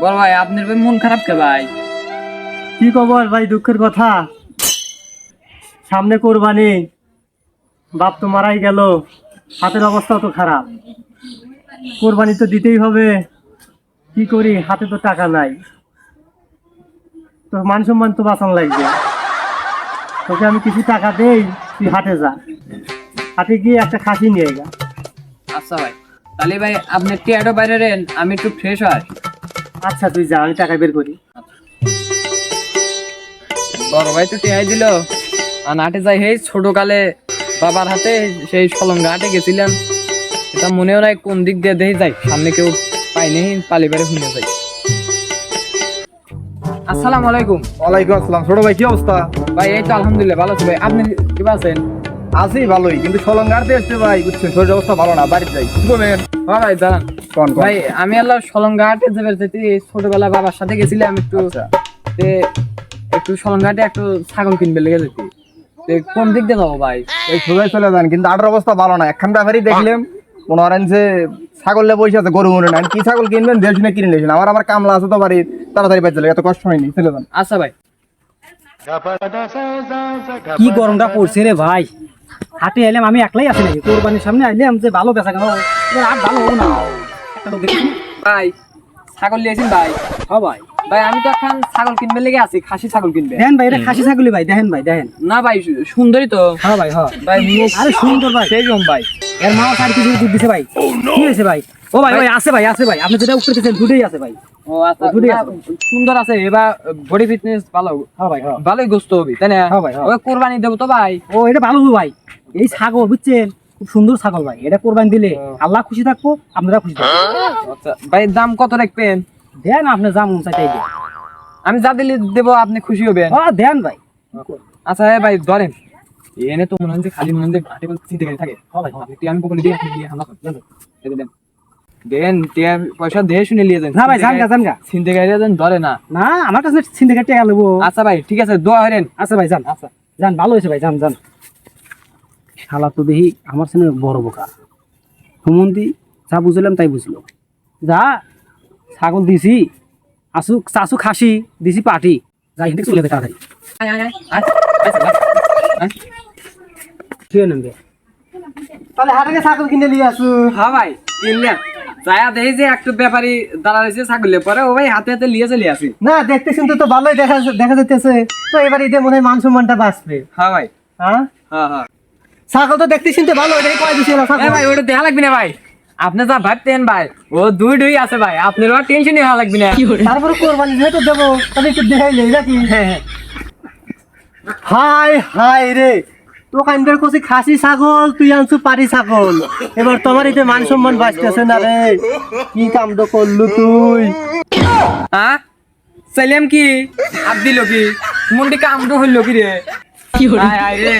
বল ভাই আপনার ভাই মন খারাপ কে ভাই? কি খবর ভাই দুঃখের কথা। সামনে কোরবানি বাপ তো মারাই গেল হাতের অবস্থা তো খারাপ। কোরবানি তো দিতেই হবে কি করি হাতে তো টাকা নাই। তো মান সম্মান তো বাঁচান লাগবে। তোকে আমি কিছু টাকা দেই তুই হাটে যা। হাটে গিয়ে একটা খাসি নিয়ে যা আচ্ছা ভাই তাহলে ভাই আপনি টিয়াটো বাইরে রেন আমি একটু ফ্রেশ হয় আচ্ছা তুই যা আমি টাকা বের করি। বড় ভাই তো টিয়াই দিল। আর নাটে যাই সেই ছোটকালে বাবার হাতে সেই সলঙ্গা হাটে গেছিলাম। এটা মনেও নাই কোন দিক দিয়ে দেখে যাই সামনে কেউ পাইনি পালি পারে শুনে যাই। আসসালামু আলাইকুম। ওয়ালাইকুম আসসালাম। ছোট ভাই কি অবস্থা? ভাই এই তো আলহামদুলিল্লাহ ভালো আছি ভাই। আপনি কি আছেন? আছি ভালোই কিন্তু সলঙ্গারতে আসছে ভাই বুঝছেন? শরীর অবস্থা ভালো না বাড়িতে যাই। কি করবেন? হ্যাঁ ভাই দাঁড়ান। ভাই আমি আল্লাহ সলঙ্গা হাটে যে ছোটবেলা বাবার সাথে গেছিলাম একটু আচ্ছা। একটু সলঙ্গাটে একটু ছাগল কিনবে লেগে যেতে। কোন দিক দিয়ে যাব ভাই? এই সোজাই চলে যান কিন্তু আটার অবস্থা ভালো না। একখান ব্যাপারই দেখলাম মনে করেন যে ছাগলে বসে আছে গরু মনে নেন কি ছাগল কিনবেন দেড় শুনে কিনে নিয়েছেন আমার আমার কামলা আছে তো বাড়ি তাড়াতাড়ি পাই চলে এত কষ্ট হয়নি চলে যান। আচ্ছা ভাই। কি গরমটা পড়ছে রে ভাই? হাটে এলাম আমি একলাই আছি নাকি? কোরবানির সামনে আইলাম যে ভালো বেচা কেন আর ভালো হব না। ভাই ছাগল নিয়েছেন ভাই। হ্যাঁ ভাই। ভাই আমি তো এখন ছাগল কিনবে লেগে আছি খাসি ছাগল কিনবে। দেখেন ভাই এটা খাসি ছাগলি ভাই দেখেন ভাই দেখেন। না ভাই সু- সুন্দরী তো। হ্যাঁ ভাই হ্যাঁ ভাই আরে সুন্দর ভাই। সেই ভাই। এর মাও চার কেজি দুধ দিছে ভাই। কি হয়েছে ভাই? ও ভাই ভাই আছে ভাই আছে ভাই। আপনি যেটা উপরে দিচ্ছেন দুটোই আছে ভাই। ও আচ্ছা ও, দুটোই আছে। সুন্দর আছে এবার বডি ফিটনেস ভালো। হ্যাঁ ভাই হ্যাঁ ভালোই গোস্ত হবে তাই না? হ্যাঁ ভাই, হ্যাঁ। ওই কোরবানি দেবো তো ভাই। ও এটা ভালো হবে ভাই। এই ছাগল বুঝছেন? খুব সুন্দর ছাগল ভাই। এটা কোরবানি দিলে আল্লাহ খুশি থাকব আপনারা খুশি থাকব আচ্ছা ভাই দাম কত রাখবেন? দেন আপনি যা মন দেন। আমি যা দিলে দেবো আপনি খুশি হবেন। ও দেন ভাই। আচ্ছা হ্যাঁ ভাই ধরেন এনে তো মনে হয় যে খালি মনে হয় যে ঘাটে বলে চিনতে গেলে থাকে। হ্যাঁ আপনি আমি পকেটে দিয়ে আপনি দিয়ে হামলা করেন। দেন, দেন, দেন। দেন টিয়া পয়সা দিয়ে শুনে নিয়ে যান। না ভাই জান গা চিনতে গেলে দেন ধরে না। না আমার কাছে সিন্ডিকেট টাকা নেব আচ্ছা ভাই ঠিক আছে দোয়া হরেন আচ্ছা ভাই যান। আচ্ছা। যান ভালো হয়েছে ভাই যান যান। শালা তো দেখি আমার সামনে বড় বোকা। হুমন্তি যা বুঝলাম তাই বুঝলো। যা ছাগল দিছি আসু চাচু খাসি দিছি পাটি। যা হিন্দি চলে তাহলে হাটে ছাগল কিনে নিয়ে আসু। হ্যাঁ ভাই কিনলাম যায়া দেখি যে একটু ব্যাপারী দাঁড়া রয়েছে ছাগলে পরে ও ভাই হাতে হাতে লিয়ে চলে আসি। না দেখতে শুনতে তো ভালোই দেখা দেখা যাইতেছে। তো এবার ঈদে মনে হয় মান সম্মানটা বাঁচবে। হ্যাঁ ভাই। হ্যাঁ? হ্যাঁ হ্যাঁ। ছাগল তো দেখতে শুনতে ভালো এটাই কয় দিছিল এ ভাই ওটা দেখা লাগবে না ভাই। আপনি যা ভাবতেন ভাই ও দুই দুই আছে ভাই আপনার আর টেনশনই হওয়া লাগবে না। তারপরে কোরবানি যেহেতু দেবো তাহলে একটু দেখাই নেই নাকি? হ্যাঁ, হাই হাই রে। তো কাইন্দার কছি খাসি ছাগল তুই আনছু পারি ছাগল। এবার তোমার এতে মান সম্মান বাঁচতেছে না রে। কি কামড করলু তুই? হ্যাঁ সাইলাম কি? হাত দিল কি? মুন্ডি কামড়ো হইল কি রে? আয় রে।